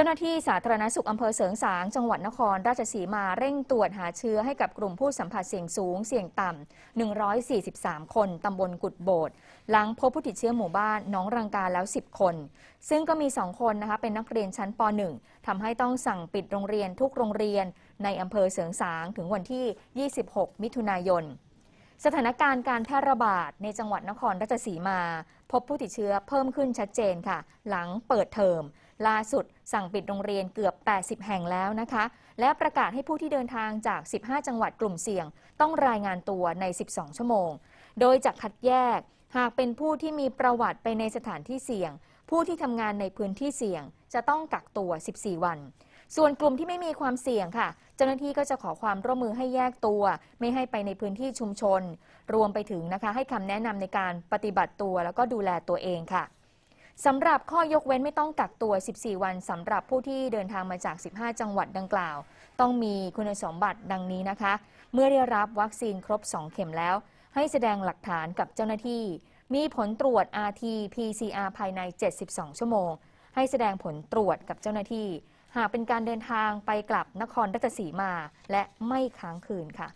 จ้าหน้าที่สาธารณสุขอำเภอเสริงสาง จังหวัดนครราชสีมาเร่งตรวจหาเชื้อให้กับกลุ่มผู้สัมผัสเสี่ยงสูง เสี่ยงต่ำ 143 คน ตำบลกุดโบดหลังพบผู้ติดเชื้อหมู่บ้านน้องรังกาแล้ว 10 คน ซึ่งก็มี 2 คนนะคะเป็นนักเรียนชั้นป .1 ทำให้ต้องสั่งปิดโรงเรียนทุกโรงเรียนในอำเภอเสริงสางถึงวันที่ 26 มิถุนายน สถานการณ์การแพร่ระบาดในจังหวัดนครราชสีมา พบผู้ติดเชื้อเพิ่มขึ้นชัดเจนค่ะ หลังเปิดเทอม ล่าสุดสั่งปิดโรงเรียนเกือบ 80 แห่งแล้วนะคะ และประกาศให้ผู้ที่เดินทางจาก 15 จังหวัดกลุ่มเสี่ยง ต้องรายงานตัวใน 12 ชั่วโมง โดยจะคัดแยก หากเป็นผู้ที่มีประวัติไปในสถานที่เสี่ยง ผู้ที่ทำงานในพื้นที่เสี่ยง จะต้องกักตัว 14 วัน ส่วนกลุ่มที่ไม่มีความเสี่ยงค่ะ เจ้าหน้าที่ก็จะขอความร่วมมือให้แยกตัว ไม่ให้ไปในพื้นที่ชุมชน รวมไปถึงนะคะ ให้คำแนะนำในการปฏิบัติตัว แล้วก็ดูแลตัวเองค่ะสำหรับข้อยกเว้นไม่ต้องกักตัว 14 วันสำหรับผู้ที่เดินทางมาจาก 15 จังหวัดดังกล่าว ต้องมีคุณสมบัติดังนี้นะคะ เมื่อได้รับวัคซีนครบ 2 เข็มแล้ว ให้แสดงหลักฐานกับเจ้าหน้าที่ มีผลตรวจ RT PCR ภายใน 72 ชั่วโมง ให้แสดงผลตรวจกับเจ้าหน้าที่ หากเป็นการเดินทางไปกลับนครราชสีมา และไม่ค้างคืนค่ะ